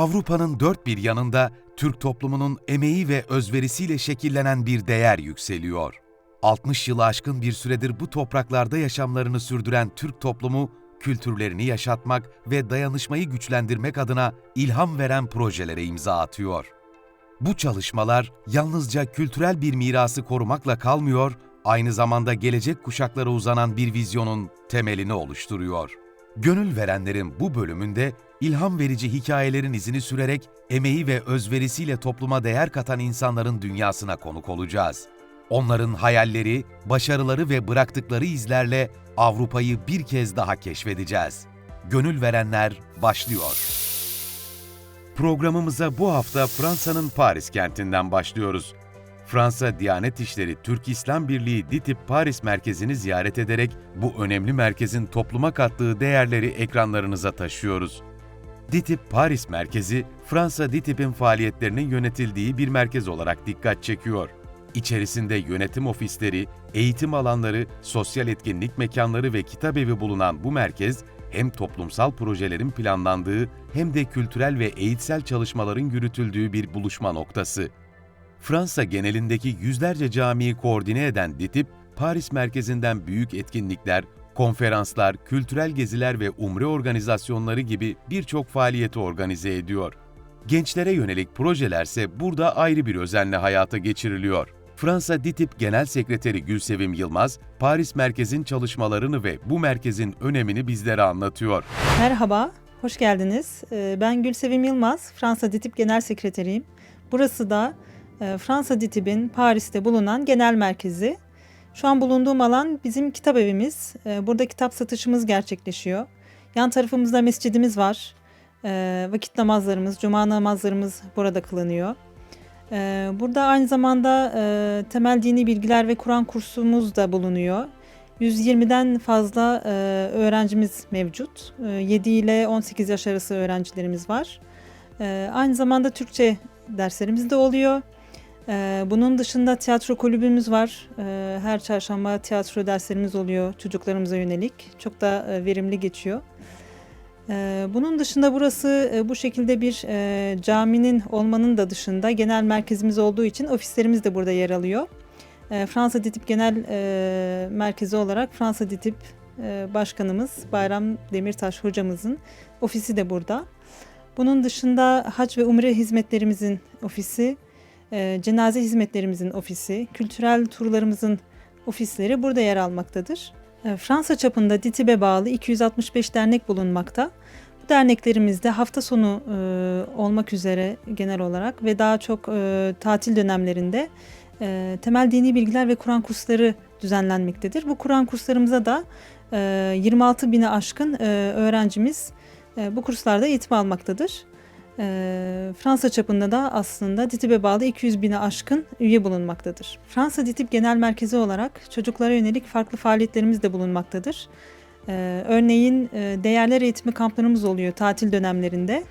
Avrupa'nın dört bir yanında Türk toplumunun emeği ve özverisiyle şekillenen bir değer yükseliyor. 60 yılı aşkın bir süredir bu topraklarda yaşamlarını sürdüren Türk toplumu, kültürlerini yaşatmak ve dayanışmayı güçlendirmek adına ilham veren projelere imza atıyor. Bu çalışmalar yalnızca kültürel bir mirası korumakla kalmıyor, aynı zamanda gelecek kuşaklara uzanan bir vizyonun temelini oluşturuyor. Gönül verenlerin bu bölümünde ilham verici hikayelerin izini sürerek emeği ve özverisiyle topluma değer katan insanların dünyasına konuk olacağız. Onların hayalleri, başarıları ve bıraktıkları izlerle Avrupa'yı bir kez daha keşfedeceğiz. Gönül verenler başlıyor. Programımıza bu hafta Fransa'nın Paris kentinden başlıyoruz. Fransa Diyanet İşleri Türk İslam Birliği DİTİB Paris merkezini ziyaret ederek bu önemli merkezin topluma kattığı değerleri ekranlarınıza taşıyoruz. DİTİB Paris merkezi, Fransa DİTİB'in faaliyetlerinin yönetildiği bir merkez olarak dikkat çekiyor. İçerisinde yönetim ofisleri, eğitim alanları, sosyal etkinlik mekanları ve kitabevi bulunan bu merkez, hem toplumsal projelerin planlandığı hem de kültürel ve eğitsel çalışmaların yürütüldüğü bir buluşma noktası. Fransa genelindeki yüzlerce camiyi koordine eden DİTİB, Paris merkezinden büyük etkinlikler, konferanslar, kültürel geziler ve umre organizasyonları gibi birçok faaliyeti organize ediyor. Gençlere yönelik projelerse burada ayrı bir özenle hayata geçiriliyor. Fransa DİTİB Genel Sekreteri Gülsevim Yılmaz, Paris merkezin çalışmalarını ve bu merkezin önemini bizlere anlatıyor. Merhaba, hoş geldiniz. Ee, Ben Gülsevim Yılmaz, Fransa DİTİB Genel Sekreteriyim. Burası da Fransa DİTİB'in Paris'te bulunan genel merkezi. Şu an bulunduğum alan bizim kitap evimiz. Ee, Burada kitap satışımız gerçekleşiyor. Yan tarafımızda mescidimiz var. Ee, Vakit namazlarımız, cuma namazlarımız burada kılınıyor. Burada aynı zamanda e, temel dini bilgiler ve Kur'an kursumuz da bulunuyor. 120'den fazla e, öğrencimiz mevcut. E, 7 ile 18 yaş arası öğrencilerimiz var. E, aynı zamanda Türkçe derslerimiz de oluyor. E, bunun dışında tiyatro kulübümüz var. E, her çarşamba tiyatro derslerimiz oluyor çocuklarımıza yönelik. Çok da e, verimli geçiyor. E, bunun dışında burası e, bu şekilde bir e, caminin olmanın da dışında genel merkezimiz olduğu için ofislerimiz de burada yer alıyor. Fransa DİTİB Genel Merkezi olarak Fransa DİTİB e, Başkanımız Bayram Demirtaş hocamızın ofisi de burada. Bunun dışında hac ve umre hizmetlerimizin ofisi, e, cenaze hizmetlerimizin ofisi, kültürel turlarımızın ofisleri burada yer almaktadır. E, Fransa çapında DİTİB'e bağlı 265 dernek bulunmakta. Bu derneklerimizde hafta sonu e, olmak üzere genel olarak ve daha çok e, tatil dönemlerinde e, temel dini bilgiler ve Kur'an kursları düzenlenmektedir. Bu Kur'an kurslarımıza da e, 26 bine aşkın öğrencimiz bu kurslarda eğitim almaktadır. E, Fransa çapında da aslında DİTİB'e bağlı 200 bine aşkın üye bulunmaktadır. Fransa DİTİB Genel Merkezi olarak çocuklara yönelik farklı faaliyetlerimiz de bulunmaktadır. E, örneğin e, değerler eğitimi kamplarımız oluyor tatil dönemlerinde.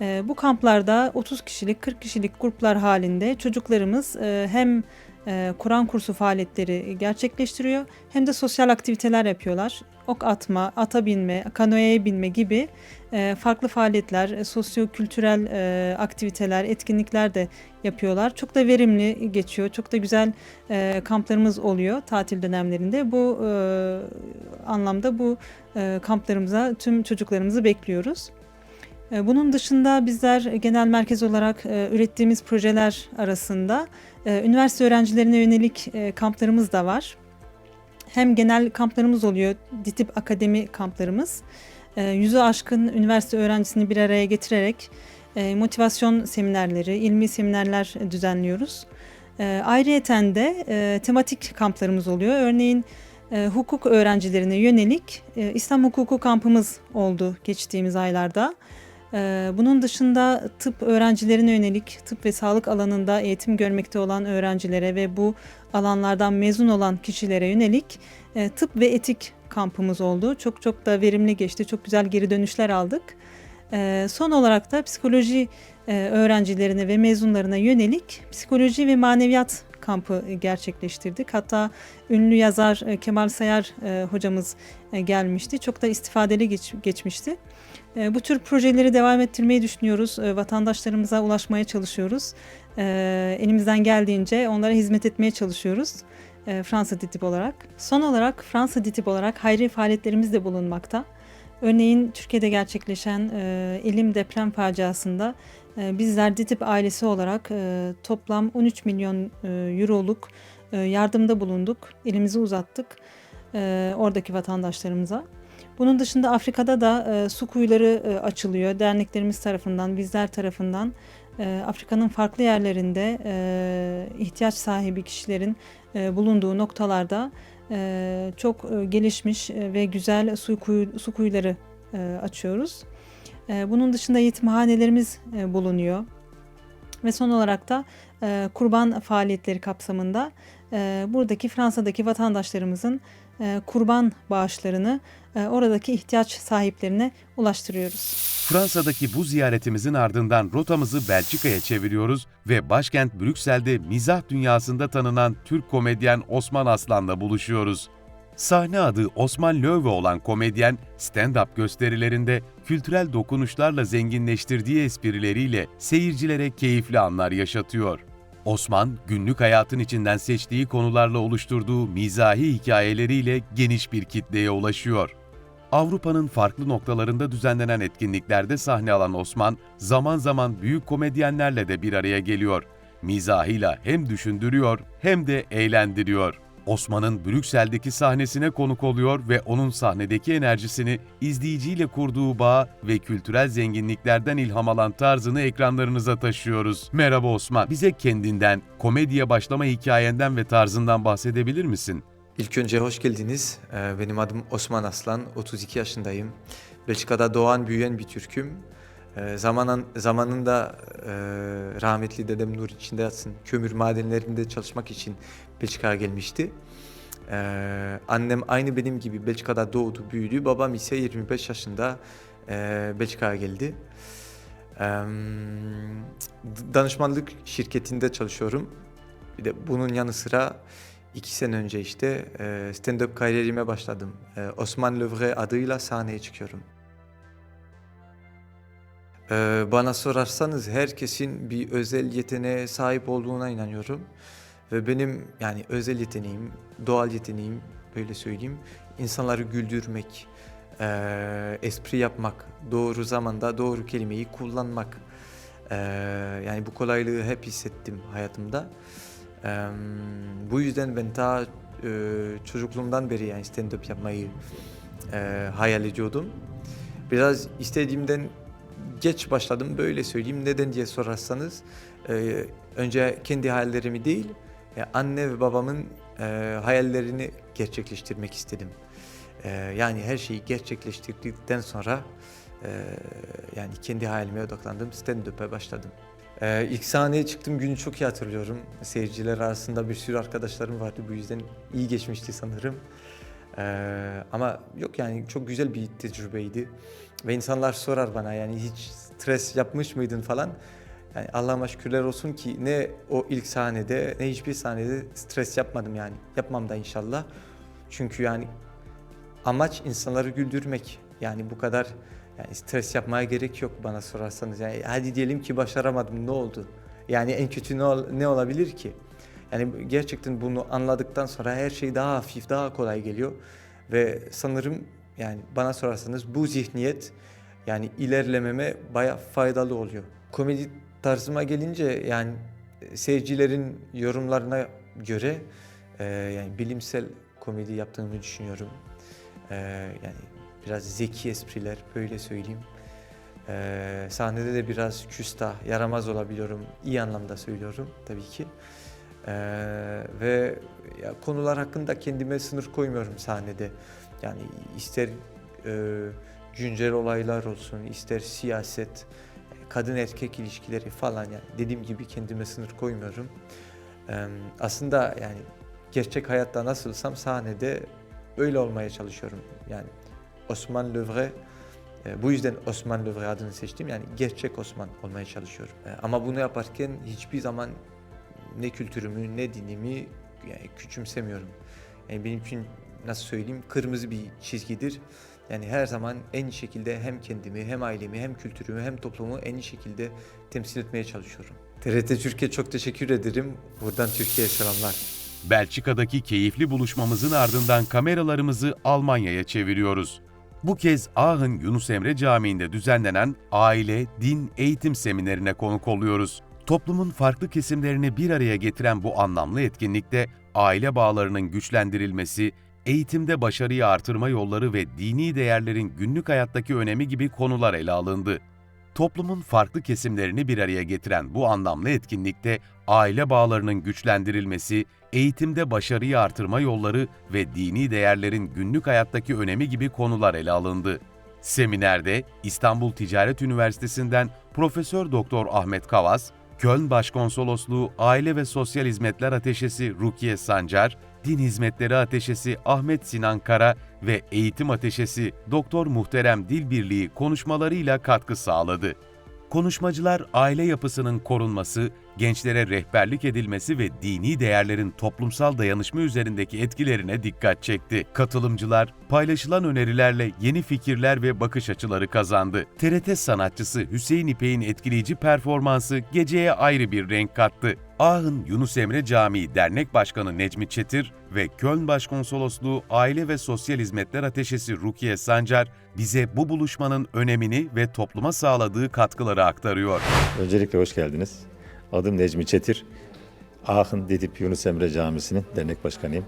E, bu kamplarda 30 kişilik, 40 kişilik gruplar halinde çocuklarımız e, hem e, Kur'an kursu faaliyetleri gerçekleştiriyor hem de sosyal aktiviteler yapıyorlar. Ok atma, ata binme, kanoya binme gibi e, farklı faaliyetler, e, sosyo-kültürel aktiviteler, etkinlikler de yapıyorlar. Çok da verimli geçiyor, çok da güzel kamplarımız oluyor tatil dönemlerinde. Bu anlamda bu e, kamplarımıza tüm çocuklarımızı bekliyoruz. E, Bunun dışında bizler genel merkez olarak e, ürettiğimiz projeler arasında e, üniversite öğrencilerine yönelik e, kamplarımız da var. Hem genel kamplarımız oluyor, DİTİB Akademi kamplarımız. Yüzü aşkın üniversite öğrencisini bir araya getirerek motivasyon seminerleri, ilmi seminerler düzenliyoruz. Ayrıyeten de tematik kamplarımız oluyor. Örneğin hukuk öğrencilerine yönelik İslam hukuku kampımız oldu geçtiğimiz aylarda. Ee, Bunun dışında tıp öğrencilerine yönelik tıp ve sağlık alanında eğitim görmekte olan öğrencilere ve bu alanlardan mezun olan kişilere yönelik e, tıp ve etik kampımız oldu. Çok çok da verimli geçti. Çok güzel geri dönüşler aldık. Ee, Son olarak da psikoloji e, öğrencilerine ve mezunlarına yönelik psikoloji ve maneviyat kampı gerçekleştirdik. Hatta ünlü yazar e, Kemal Sayar e, hocamız e, gelmişti. Çok da istifadeli geç- geçmişti. E, bu tür projeleri devam ettirmeyi düşünüyoruz. E, vatandaşlarımıza ulaşmaya çalışıyoruz. E, elimizden geldiğince onlara hizmet etmeye çalışıyoruz. e, Fransa DİTİB olarak. Son olarak Fransa DİTİB olarak hayri faaliyetlerimiz de bulunmakta. Örneğin Türkiye'de gerçekleşen elim deprem faciasında e, bizler DİTİB ailesi olarak e, toplam 13 milyon e, euroluk yardımda bulunduk. Elimizi uzattık oradaki vatandaşlarımıza. Bunun dışında Afrika'da da e, su kuyuları e, açılıyor. Derneklerimiz tarafından, bizler tarafından e, Afrika'nın farklı yerlerinde e, ihtiyaç sahibi kişilerin e, bulunduğu noktalarda e, çok e, gelişmiş e, ve güzel su, kuyu, su kuyuları e, açıyoruz. E, bunun dışında yetimhanelerimiz e, bulunuyor. Ve son olarak da e, kurban faaliyetleri kapsamında e, buradaki Fransa'daki vatandaşlarımızın e, kurban bağışlarını oradaki ihtiyaç sahiplerine ulaştırıyoruz. Fransa'daki bu ziyaretimizin ardından rotamızı Belçika'ya çeviriyoruz ve başkent Brüksel'de mizah dünyasında tanınan Türk komedyen Osman Aslan'la buluşuyoruz. Sahne adı Osman Löwe olan komedyen, stand-up gösterilerinde kültürel dokunuşlarla zenginleştirdiği esprileriyle seyircilere keyifli anlar yaşatıyor. Osman, günlük hayatın içinden seçtiği konularla oluşturduğu mizahi hikayeleriyle geniş bir kitleye ulaşıyor. Avrupa'nın farklı noktalarında düzenlenen etkinliklerde sahne alan Osman, zaman zaman büyük komedyenlerle de bir araya geliyor. Mizahıyla hem düşündürüyor hem de eğlendiriyor. Osman'ın Brüksel'deki sahnesine konuk oluyor ve onun sahnedeki enerjisini, izleyiciyle kurduğu bağ ve kültürel zenginliklerden ilham alan tarzını ekranlarınıza taşıyoruz. Merhaba Osman, bize kendinden, komediye başlama hikayenden ve tarzından bahsedebilir misin? İlk önce hoş geldiniz. Ee, Benim adım Osman Aslan, 32 yaşındayım. Belçika'da doğan büyüyen bir Türk'üm. Ee, Zamanın, zamanında e, rahmetli dedem Nur içinde yatsın kömür madenlerinde çalışmak için Belçika'ya gelmişti. Ee, Annem aynı benim gibi Belçika'da doğdu, büyüdü. Babam ise 25 yaşında e, Belçika'ya geldi. Danışmanlık şirketinde çalışıyorum. Bir de bunun yanı sıra iki sene önce işte e, stand-up kariyerime başladım. E, Osman Lövre adıyla sahneye çıkıyorum. E, bana sorarsanız herkesin bir özel yeteneğe sahip olduğuna inanıyorum. Ve benim yani özel yeteneğim, doğal yeteneğim böyle söyleyeyim. insanları güldürmek, espri yapmak, doğru zamanda doğru kelimeyi kullanmak. Yani bu kolaylığı hep hissettim hayatımda. Eee, bu yüzden ben ta eee, çocukluğumdan beri yani stand-up yapmayı eee, hayal ediyordum. Biraz istediğimden geç başladım böyle söyleyeyim. Neden diye sorarsanız eee, önce kendi hayallerimi değil e, anne ve babamın eee, hayallerini gerçekleştirmek istedim. Eee, yani her şeyi gerçekleştirdikten sonra eee, yani kendi hayalime odaklandım. Stand-up'a başladım. Ee, ilk sahneye çıktığım günü çok iyi hatırlıyorum. Seyirciler arasında bir sürü arkadaşlarım vardı. Bu yüzden iyi geçmişti sanırım. Ee, ama yok yani çok güzel bir tecrübeydi. Ve insanlar sorar bana yani hiç stres yapmış mıydın falan. Yani Allah'ıma şükürler olsun ki ne o ilk sahnede ne hiçbir sahnede stres yapmadım yani. Yapmam da inşallah. Çünkü yani amaç insanları güldürmek. Yani bu kadar yani stres yapmaya gerek yok bana sorarsanız. Yani hadi diyelim ki başaramadım ne oldu? Yani en kötü ne, ol- ne olabilir ki? Yani gerçekten bunu anladıktan sonra her şey daha hafif, daha kolay geliyor. Ve sanırım yani bana sorarsanız bu zihniyet yani ilerlememe baya faydalı oluyor. Komedi tarzıma gelince yani seyircilerin yorumlarına göre e, yani bilimsel komedi yaptığımı düşünüyorum. E, yani biraz zeki espriler böyle söyleyeyim. Ee, sahnede de biraz küstah, yaramaz olabiliyorum. İyi anlamda söylüyorum tabii ki. Ee, ve ya, konular hakkında kendime sınır koymuyorum sahnede. Yani ister e, güncel olaylar olsun, ister siyaset, kadın erkek ilişkileri falan yani dediğim gibi kendime sınır koymuyorum. Ee, aslında yani gerçek hayatta nasılsam sahnede öyle olmaya çalışıyorum. Yani Osman Lövre. E, bu yüzden Osman Lövre adını seçtim. Yani gerçek Osman olmaya çalışıyorum. E, ama bunu yaparken hiçbir zaman ne kültürümü ne dinimi yani küçümsemiyorum. Yani benim için nasıl söyleyeyim kırmızı bir çizgidir. Yani her zaman en iyi şekilde hem kendimi, hem ailemi, hem kültürümü, hem toplumu en iyi şekilde temsil etmeye çalışıyorum. TRT Türkiye çok teşekkür ederim. Buradan Türkiye'ye selamlar. Belçika'daki keyifli buluşmamızın ardından kameralarımızı Almanya'ya çeviriyoruz. Bu kez Aachen Yunus Emre Camii'nde düzenlenen aile, din, eğitim seminerine konuk oluyoruz. Toplumun farklı kesimlerini bir araya getiren bu anlamlı etkinlikte aile bağlarının güçlendirilmesi, eğitimde başarıyı artırma yolları ve dini değerlerin günlük hayattaki önemi gibi konular ele alındı. Toplumun farklı kesimlerini bir araya getiren bu anlamlı etkinlikte aile bağlarının güçlendirilmesi, eğitimde başarıyı artırma yolları ve dini değerlerin günlük hayattaki önemi gibi konular ele alındı. Seminerde İstanbul Ticaret Üniversitesi'nden Profesör Doktor Ahmet Kavas, Köln Başkonsolosluğu Aile ve Sosyal Hizmetler Ateşesi Rukiye Sancar, Din Hizmetleri Ateşesi Ahmet Sinan Kara ve Eğitim Ateşesi Doktor Muhterem Dil Birliği konuşmalarıyla katkı sağladı. Konuşmacılar aile yapısının korunması, gençlere rehberlik edilmesi ve dini değerlerin toplumsal dayanışma üzerindeki etkilerine dikkat çekti. Katılımcılar paylaşılan önerilerle yeni fikirler ve bakış açıları kazandı. TRT sanatçısı Hüseyin İpek'in etkileyici performansı geceye ayrı bir renk kattı. Ahın Yunus Emre Camii Dernek Başkanı Necmi Çetir ve Köln Başkonsolosluğu Aile ve Sosyal Hizmetler Ateşesi Rukiye Sancar bize bu buluşmanın önemini ve topluma sağladığı katkıları aktarıyor. Öncelikle hoş geldiniz. Adım Necmi Çetir. Ahın Didip Yunus Emre Camisi'nin dernek başkanıyım.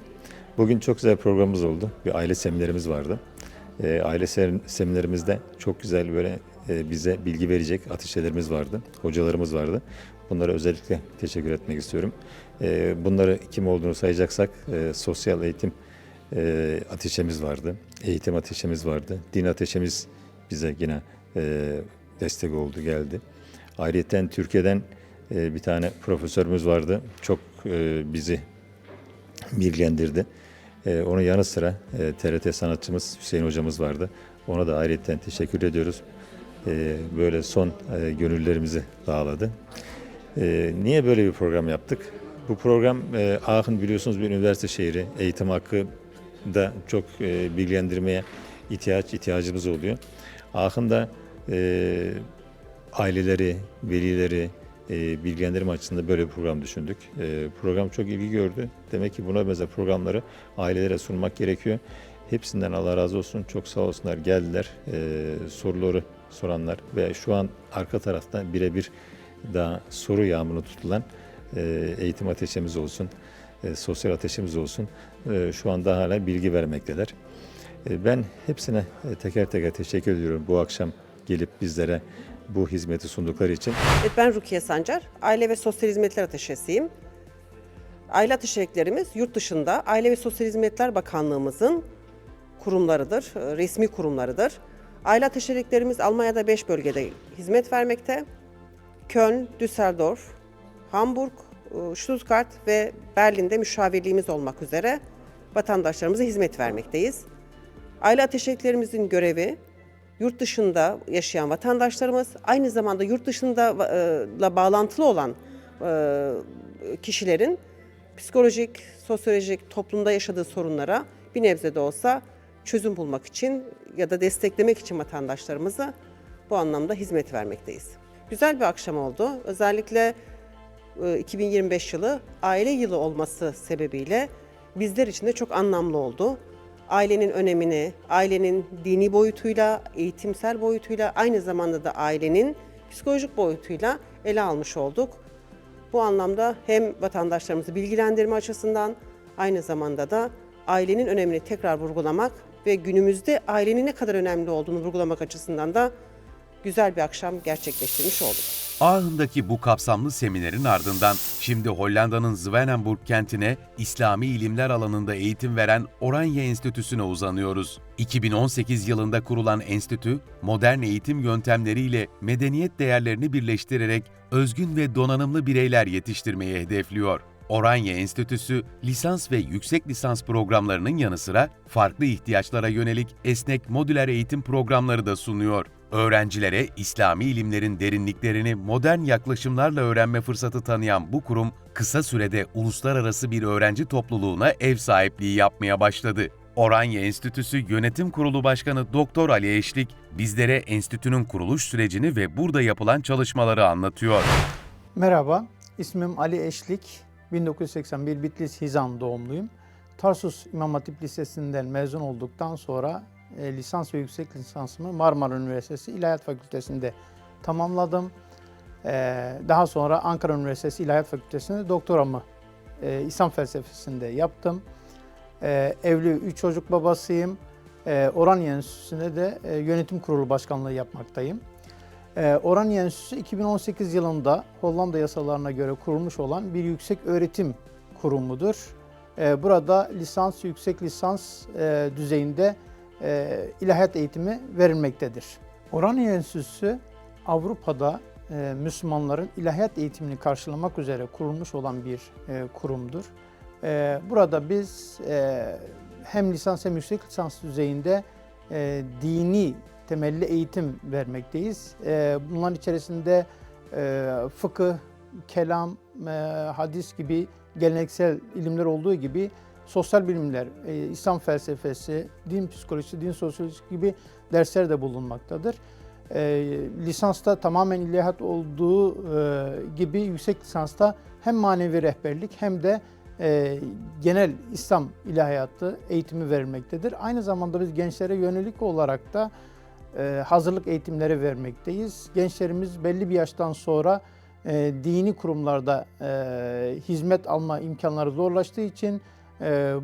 Bugün çok güzel programımız oldu. Bir aile seminerimiz vardı. Ee, aile sem- seminerimizde çok güzel böyle e, bize bilgi verecek ateşelerimiz vardı. Hocalarımız vardı. Bunlara özellikle teşekkür etmek istiyorum. Ee, bunları kim olduğunu sayacaksak e, sosyal eğitim e, ateşemiz vardı. Eğitim ateşemiz vardı. Din ateşemiz bize yine e, destek oldu, geldi. Ayrıca Türkiye'den e, bir tane profesörümüz vardı. Çok e, bizi bilgilendirdi. E, onun yanı sıra e, TRT sanatçımız Hüseyin hocamız vardı. Ona da ayrıca teşekkür ediyoruz. E, böyle son e, gönüllerimizi dağladı. E, niye böyle bir program yaptık? Bu program e, Aachen biliyorsunuz bir üniversite şehri. Eğitim hakkı da çok e, bilgilendirmeye ihtiyaç ihtiyacımız oluyor. Aachen'da e, aileleri, velileri e, bilgilendirme açısından böyle bir program düşündük. E, program çok ilgi gördü. Demek ki buna benzer programları ailelere sunmak gerekiyor. Hepsinden Allah razı olsun. Çok sağ olsunlar geldiler. E, soruları soranlar ve şu an arka tarafta birebir daha soru yağmuru tutulan e, eğitim ateşimiz olsun, sosyal ateşimiz olsun. E, şu anda hala bilgi vermekteler. Ben hepsine teker teker teşekkür ediyorum bu akşam gelip bizlere bu hizmeti sundukları için. Evet, ben Rukiye Sancar, Aile ve Sosyal Hizmetler Ateşesiyim. Aile ateşeliklerimiz yurt dışında Aile ve Sosyal Hizmetler Bakanlığımızın kurumlarıdır, e, resmi kurumlarıdır. Aile ateşeliklerimiz Almanya'da 5 bölgede hizmet vermekte. Köln, Düsseldorf, Hamburg, e, Stuttgart ve Berlin'de müşavirliğimiz olmak üzere vatandaşlarımıza hizmet vermekteyiz. Aile ateşeliklerimizin görevi yurt dışında yaşayan vatandaşlarımız aynı zamanda yurt dışında e, la bağlantılı olan e, kişilerin psikolojik, sosyolojik toplumda yaşadığı sorunlara bir nebze de olsa çözüm bulmak için ya da desteklemek için vatandaşlarımıza bu anlamda hizmet vermekteyiz. Güzel bir akşam oldu. Özellikle e, 2025 yılı aile yılı olması sebebiyle bizler için de çok anlamlı oldu. Ailenin önemini, ailenin dini boyutuyla, eğitimsel boyutuyla, aynı zamanda da ailenin psikolojik boyutuyla ele almış olduk. Bu anlamda hem vatandaşlarımızı bilgilendirme açısından aynı zamanda da ailenin önemini tekrar vurgulamak ve günümüzde ailenin ne kadar önemli olduğunu vurgulamak açısından da güzel bir akşam gerçekleştirmiş olduk. Aachen'daki bu kapsamlı seminerin ardından şimdi Hollanda'nın Zwanenburg kentine İslami ilimler alanında eğitim veren Oranje Enstitüsü'ne uzanıyoruz. 2018 yılında kurulan enstitü, modern eğitim yöntemleriyle medeniyet değerlerini birleştirerek özgün ve donanımlı bireyler yetiştirmeyi hedefliyor. Oranje Enstitüsü, lisans ve yüksek lisans programlarının yanı sıra farklı ihtiyaçlara yönelik esnek modüler eğitim programları da sunuyor. Öğrencilere İslami ilimlerin derinliklerini modern yaklaşımlarla öğrenme fırsatı tanıyan bu kurum, kısa sürede uluslararası bir öğrenci topluluğuna ev sahipliği yapmaya başladı. Oranye Enstitüsü Yönetim Kurulu Başkanı Doktor Ali Eşlik bizlere enstitünün kuruluş sürecini ve burada yapılan çalışmaları anlatıyor. Merhaba, ismim Ali Eşlik. 1981 Bitlis Hizan doğumluyum. Tarsus İmam Hatip Lisesi'nden mezun olduktan sonra e, lisans ve yüksek lisansımı Marmara Üniversitesi İlahiyat Fakültesi'nde tamamladım. E, daha sonra Ankara Üniversitesi İlahiyat Fakültesi'nde doktoramı e, İslam felsefesinde yaptım. E, evli üç çocuk babasıyım. E, Oraniye Enstitüsü'nde de e, yönetim kurulu başkanlığı yapmaktayım. Ee, Oraniye Enstitüsü 2018 yılında Hollanda yasalarına göre kurulmuş olan bir yüksek öğretim kurumudur. Ee, Burada lisans, yüksek lisans e, düzeyinde e, ilahiyat eğitimi verilmektedir. Oraniye Enstitüsü Avrupa'da e, Müslümanların ilahiyat eğitimini karşılamak üzere kurulmuş olan bir e, kurumdur. E, Burada biz e, hem lisans hem yüksek lisans düzeyinde e, dini temelli eğitim vermekteyiz. E, bunların içerisinde e, fıkıh, kelam, e, hadis gibi geleneksel ilimler olduğu gibi sosyal bilimler, e, İslam felsefesi, din psikolojisi, din sosyolojisi gibi dersler de bulunmaktadır. E, lisansta tamamen ilahiyat olduğu e, gibi yüksek lisansta hem manevi rehberlik hem de e, genel İslam ilahiyatı eğitimi verilmektedir. Aynı zamanda biz gençlere yönelik olarak da e, hazırlık eğitimleri vermekteyiz. Gençlerimiz belli bir yaştan sonra e, dini kurumlarda e, hizmet alma imkanları zorlaştığı için e,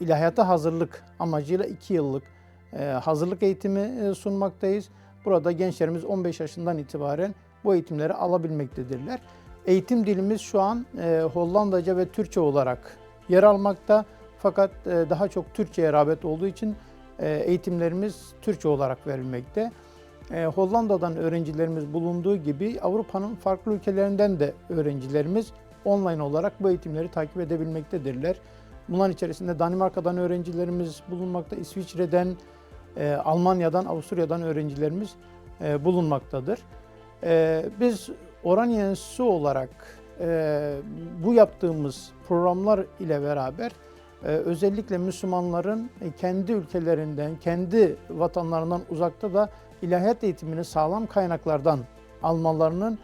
ilahiyata hazırlık amacıyla 2 yıllık e, hazırlık eğitimi e, sunmaktayız. Burada gençlerimiz 15 yaşından itibaren bu eğitimleri alabilmektedirler. Eğitim dilimiz şu an e, Hollandaca ve Türkçe olarak yer almakta. Fakat e, daha çok Türkçe'ye rağbet olduğu için eğitimlerimiz Türkçe olarak verilmekte. Hollanda'dan öğrencilerimiz bulunduğu gibi Avrupa'nın farklı ülkelerinden de öğrencilerimiz online olarak bu eğitimleri takip edebilmektedirler. Bunların içerisinde Danimarka'dan öğrencilerimiz bulunmakta, İsviçre'den, e, Almanya'dan, Avusturya'dan öğrencilerimiz e, bulunmaktadır. E, biz Oraniye Enstitüsü olarak e, bu yaptığımız programlar ile beraber ee, özellikle Müslümanların e, kendi ülkelerinden, kendi vatanlarından uzakta da ilahiyat eğitimini sağlam kaynaklardan almalarının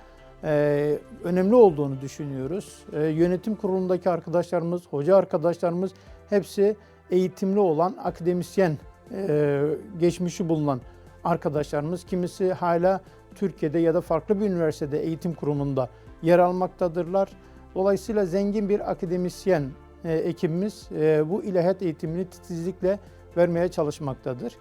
e, önemli olduğunu düşünüyoruz. E, Yönetim kurulundaki arkadaşlarımız, hoca arkadaşlarımız hepsi eğitimli olan, akademisyen e, geçmişi bulunan arkadaşlarımız. Kimisi hala Türkiye'de ya da farklı bir üniversitede eğitim kurumunda yer almaktadırlar. Dolayısıyla zengin bir akademisyen e, ekibimiz e, bu ilahiyat eğitimini titizlikle vermeye çalışmaktadır.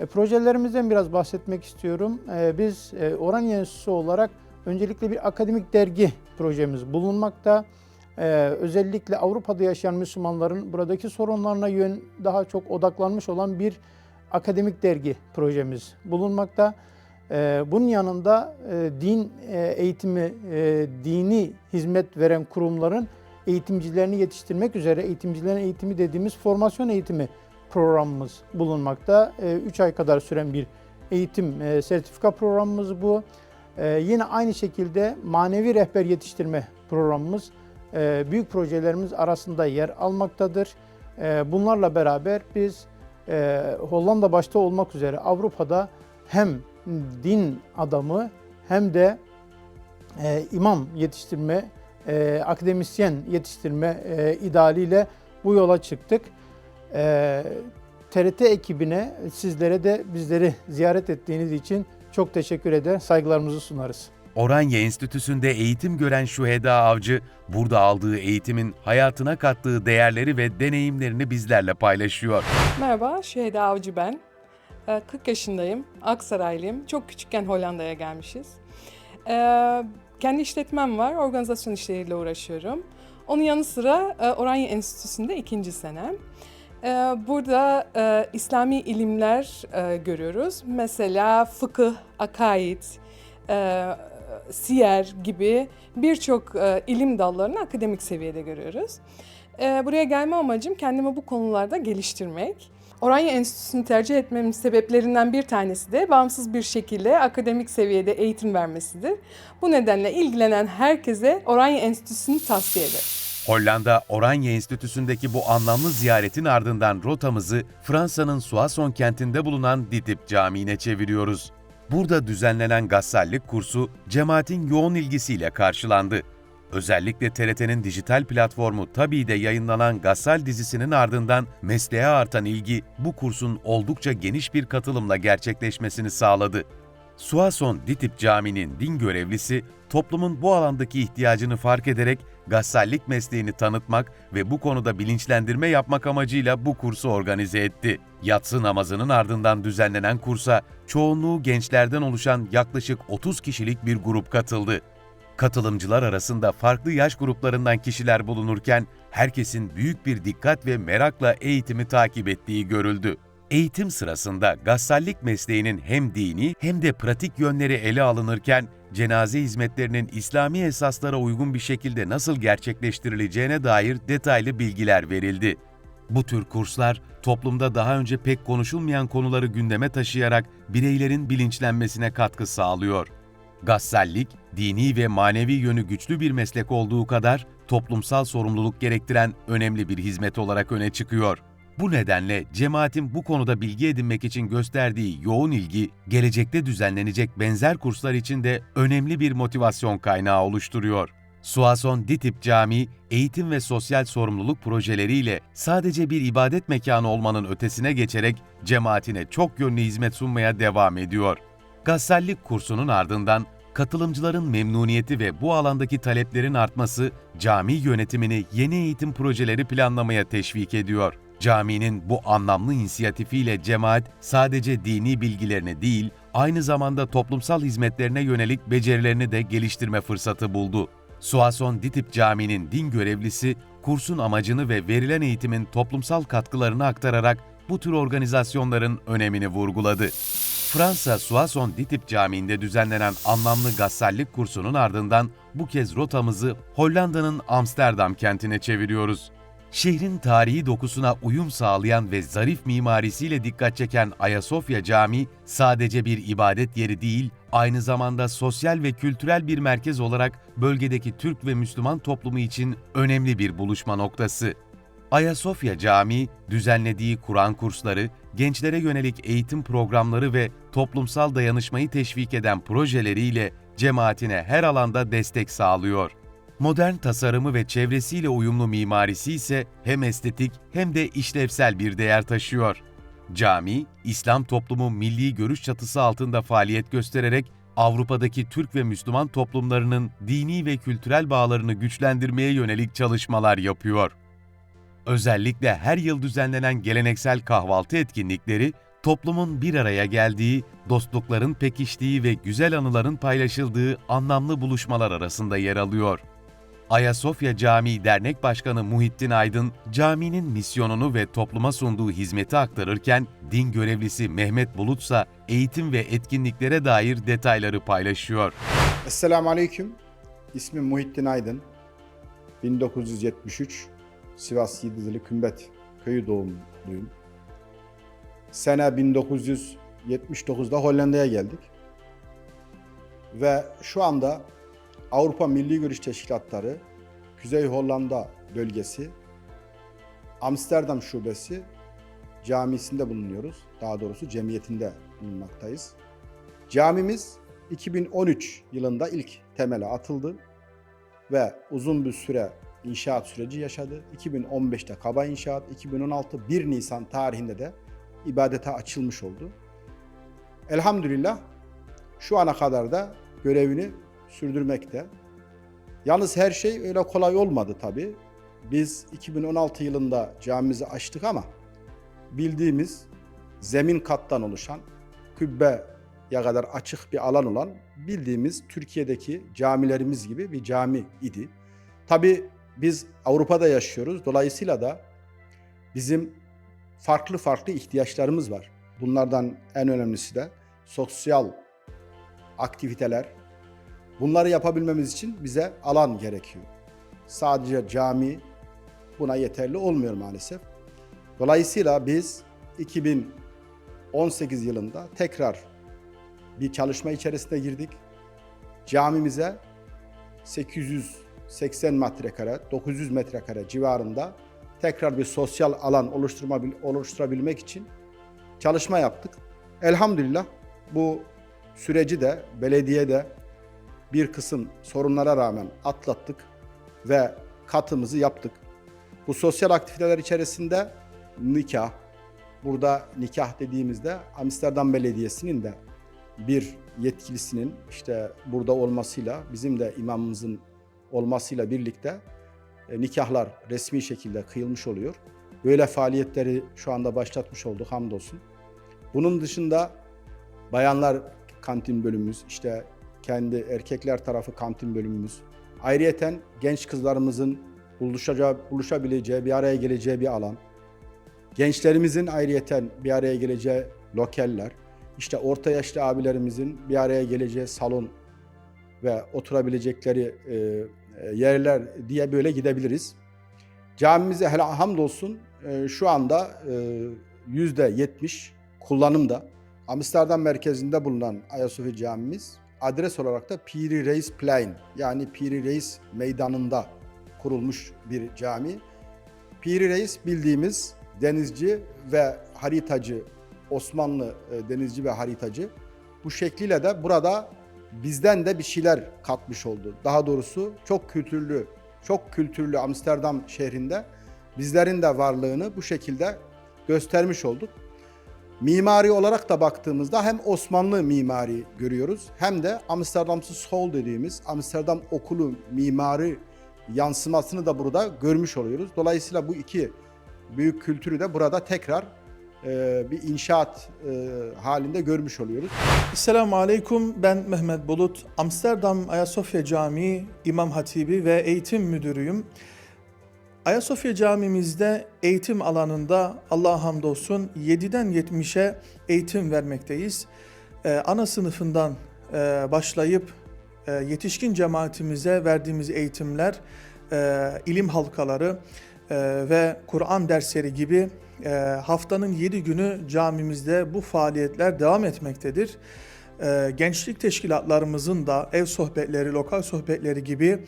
E, projelerimizden biraz bahsetmek istiyorum. E, biz e, Oraniye Enstitüsü olarak öncelikle bir akademik dergi projemiz bulunmakta. E, özellikle Avrupa'da yaşayan Müslümanların buradaki sorunlarına yön daha çok odaklanmış olan bir akademik dergi projemiz bulunmakta. E, bunun yanında e, din e, eğitimi, e, dini hizmet veren kurumların eğitimcilerini yetiştirmek üzere eğitimcilerin eğitimi dediğimiz formasyon eğitimi programımız bulunmakta. 3 ay kadar süren bir eğitim e, sertifika programımız bu. E, Yine aynı şekilde manevi rehber yetiştirme programımız e, büyük projelerimiz arasında yer almaktadır. E, Bunlarla beraber biz e, Hollanda başta olmak üzere Avrupa'da hem din adamı hem de imam yetiştirme akademisyen yetiştirme e, idealiyle bu yola çıktık. TRT ekibine, sizlere de bizleri ziyaret ettiğiniz için çok teşekkür eder, saygılarımızı sunarız. Oranye Enstitüsü'nde eğitim gören Şüheda Avcı, burada aldığı eğitimin hayatına kattığı değerleri ve deneyimlerini bizlerle paylaşıyor. Merhaba, Şüheda Avcı ben. Ee, 40 yaşındayım, Aksaraylıyım. Çok küçükken Hollanda'ya gelmişiz. Ee, Kendi işletmem var, organizasyon işleriyle uğraşıyorum. Onun yanı sıra e, Oranye Enstitüsü'nde ikinci senem. Ee, Burada e, İslami ilimler e, görüyoruz. Mesela fıkıh, akaid, e, siyer gibi birçok e, ilim dallarını akademik seviyede görüyoruz. E, Buraya gelme amacım kendimi bu konularda geliştirmek. Oranye Enstitüsü'nü tercih etmemin sebeplerinden bir tanesi de bağımsız bir şekilde akademik seviyede eğitim vermesidir. Bu nedenle ilgilenen herkese Oranye Enstitüsü'nü tavsiye ederim. Hollanda Oranje Enstitüsü'ndeki bu anlamlı ziyaretin ardından rotamızı Fransa'nın Soissons kentinde bulunan Ditip Camii'ne çeviriyoruz. Burada düzenlenen gassallik kursu cemaatin yoğun ilgisiyle karşılandı. Özellikle TRT'nin dijital platformu Tabi'de yayınlanan Gassal dizisinin ardından mesleğe artan ilgi bu kursun oldukça geniş bir katılımla gerçekleşmesini sağladı. Suason Ditip Camii'nin din görevlisi toplumun bu alandaki ihtiyacını fark ederek gassallik mesleğini tanıtmak ve bu konuda bilinçlendirme yapmak amacıyla bu kursu organize etti. Yatsı namazının ardından düzenlenen kursa çoğunluğu gençlerden oluşan yaklaşık 30 kişilik bir grup katıldı. Katılımcılar arasında farklı yaş gruplarından kişiler bulunurken herkesin büyük bir dikkat ve merakla eğitimi takip ettiği görüldü. Eğitim sırasında gassallik mesleğinin hem dini hem de pratik yönleri ele alınırken cenaze hizmetlerinin İslami esaslara uygun bir şekilde nasıl gerçekleştirileceğine dair detaylı bilgiler verildi. Bu tür kurslar toplumda daha önce pek konuşulmayan konuları gündeme taşıyarak bireylerin bilinçlenmesine katkı sağlıyor. Gassallik, dini ve manevi yönü güçlü bir meslek olduğu kadar toplumsal sorumluluk gerektiren önemli bir hizmet olarak öne çıkıyor. Bu nedenle cemaatin bu konuda bilgi edinmek için gösterdiği yoğun ilgi, gelecekte düzenlenecek benzer kurslar için de önemli bir motivasyon kaynağı oluşturuyor. Suason Ditip Camii, eğitim ve sosyal sorumluluk projeleriyle sadece bir ibadet mekanı olmanın ötesine geçerek cemaatine çok yönlü hizmet sunmaya devam ediyor. Gassallik kursunun ardından katılımcıların memnuniyeti ve bu alandaki taleplerin artması cami yönetimini yeni eğitim projeleri planlamaya teşvik ediyor. Caminin bu anlamlı inisiyatifiyle cemaat sadece dini bilgilerini değil, aynı zamanda toplumsal hizmetlerine yönelik becerilerini de geliştirme fırsatı buldu. Suason Ditip Camii'nin din görevlisi, kursun amacını ve verilen eğitimin toplumsal katkılarını aktararak bu tür organizasyonların önemini vurguladı. Fransa Soissons Ditip Camii'nde düzenlenen anlamlı gassallik kursunun ardından bu kez rotamızı Hollanda'nın Amsterdam kentine çeviriyoruz. Şehrin tarihi dokusuna uyum sağlayan ve zarif mimarisiyle dikkat çeken Ayasofya Camii sadece bir ibadet yeri değil, aynı zamanda sosyal ve kültürel bir merkez olarak bölgedeki Türk ve Müslüman toplumu için önemli bir buluşma noktası. Ayasofya Camii, düzenlediği Kur'an kursları, gençlere yönelik eğitim programları ve toplumsal dayanışmayı teşvik eden projeleriyle cemaatine her alanda destek sağlıyor. Modern tasarımı ve çevresiyle uyumlu mimarisi ise hem estetik hem de işlevsel bir değer taşıyor. Cami, İslam toplumu milli görüş çatısı altında faaliyet göstererek Avrupa'daki Türk ve Müslüman toplumlarının dini ve kültürel bağlarını güçlendirmeye yönelik çalışmalar yapıyor. Özellikle her yıl düzenlenen geleneksel kahvaltı etkinlikleri, toplumun bir araya geldiği, dostlukların pekiştiği ve güzel anıların paylaşıldığı anlamlı buluşmalar arasında yer alıyor. Ayasofya Camii Dernek Başkanı Muhittin Aydın, caminin misyonunu ve topluma sunduğu hizmeti aktarırken, din görevlisi Mehmet Bulutsa eğitim ve etkinliklere dair detayları paylaşıyor. Esselamu Aleyküm. İsmim Muhittin Aydın. 1973 Sivas Yıldızlı Kümbet köyü doğumluyum. Sene 1979'da Hollanda'ya geldik. Ve şu anda Avrupa Milli Görüş Teşkilatları Kuzey Hollanda bölgesi Amsterdam Şubesi camisinde bulunuyoruz. Daha doğrusu cemiyetinde bulunmaktayız. Camimiz 2013 yılında ilk temele atıldı ve uzun bir süre inşaat süreci yaşadı. 2015'te kaba inşaat, 2016 1 Nisan tarihinde de ibadete açılmış oldu. Elhamdülillah şu ana kadar da görevini sürdürmekte. Yalnız her şey öyle kolay olmadı tabi. Biz 2016 yılında camimizi açtık ama bildiğimiz zemin kattan oluşan kübbe ya kadar açık bir alan olan bildiğimiz Türkiye'deki camilerimiz gibi bir cami idi. Tabi biz Avrupa'da yaşıyoruz. Dolayısıyla da bizim farklı farklı ihtiyaçlarımız var. Bunlardan en önemlisi de sosyal aktiviteler. Bunları yapabilmemiz için bize alan gerekiyor. Sadece cami buna yeterli olmuyor maalesef. Dolayısıyla biz 2018 yılında tekrar bir çalışma içerisine girdik. Camimize 800 80 metrekare, 900 metrekare civarında tekrar bir sosyal alan oluşturma, oluşturabilmek için çalışma yaptık. Elhamdülillah bu süreci de belediyede bir kısım sorunlara rağmen atlattık ve katımızı yaptık. Bu sosyal aktiviteler içerisinde nikah, burada nikah dediğimizde Amsterdam Belediyesi'nin de bir yetkilisinin işte burada olmasıyla bizim de imamımızın olmasıyla birlikte e, nikahlar resmi şekilde kıyılmış oluyor. Böyle faaliyetleri şu anda başlatmış olduk hamdolsun. Bunun dışında bayanlar kantin bölümümüz, işte kendi erkekler tarafı kantin bölümümüz. Ayrıyeten genç kızlarımızın buluşacağı, buluşabileceği, bir araya geleceği bir alan. Gençlerimizin ayrıyeten bir araya geleceği lokeller. İşte orta yaşlı abilerimizin bir araya geleceği salon ve oturabilecekleri e, e, yerler diye böyle gidebiliriz. Camimize hele hamdolsun e, şu anda yüzde yetmiş kullanımda. Amsterdam merkezinde bulunan Ayasofya camimiz adres olarak da Piri Reis Plein yani Piri Reis meydanında kurulmuş bir cami. Piri Reis bildiğimiz denizci ve haritacı, Osmanlı e, denizci ve haritacı. Bu şekliyle de burada bizden de bir şeyler katmış oldu. Daha doğrusu çok kültürlü, çok kültürlü Amsterdam şehrinde bizlerin de varlığını bu şekilde göstermiş olduk. Mimari olarak da baktığımızda hem Osmanlı mimari görüyoruz hem de Amsterdamsı Sol dediğimiz Amsterdam okulu mimari yansımasını da burada görmüş oluyoruz. Dolayısıyla bu iki büyük kültürü de burada tekrar e, bir inşaat e, halinde görmüş oluyoruz. Selamun Aleyküm. Ben Mehmet Bulut. Amsterdam Ayasofya Camii İmam Hatibi ve Eğitim Müdürüyüm. Ayasofya Camimizde eğitim alanında Allah'a hamdolsun 7'den 70'e eğitim vermekteyiz. Ee, ana sınıfından e, başlayıp e, yetişkin cemaatimize verdiğimiz eğitimler, e, ilim halkaları e, ve Kur'an dersleri gibi e, haftanın 7 günü camimizde bu faaliyetler devam etmektedir. E, gençlik teşkilatlarımızın da ev sohbetleri, lokal sohbetleri gibi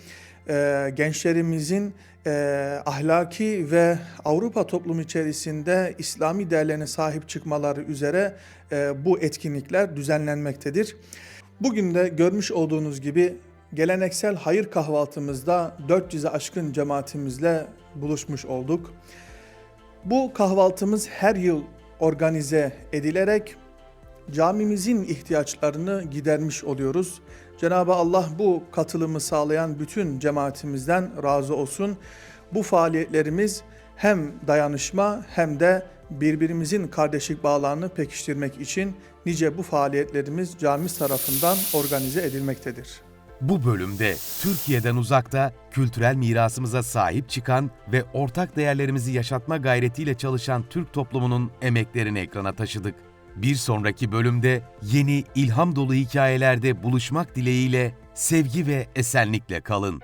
e, gençlerimizin e, ahlaki ve Avrupa toplumu içerisinde İslami değerlerine sahip çıkmaları üzere e, bu etkinlikler düzenlenmektedir. Bugün de görmüş olduğunuz gibi geleneksel hayır kahvaltımızda 400'e aşkın cemaatimizle buluşmuş olduk. Bu kahvaltımız her yıl organize edilerek camimizin ihtiyaçlarını gidermiş oluyoruz. Cenab-ı Allah bu katılımı sağlayan bütün cemaatimizden razı olsun. Bu faaliyetlerimiz hem dayanışma hem de birbirimizin kardeşlik bağlarını pekiştirmek için nice bu faaliyetlerimiz camimiz tarafından organize edilmektedir. Bu bölümde Türkiye'den uzakta kültürel mirasımıza sahip çıkan ve ortak değerlerimizi yaşatma gayretiyle çalışan Türk toplumunun emeklerini ekrana taşıdık. Bir sonraki bölümde yeni ilham dolu hikayelerde buluşmak dileğiyle sevgi ve esenlikle kalın.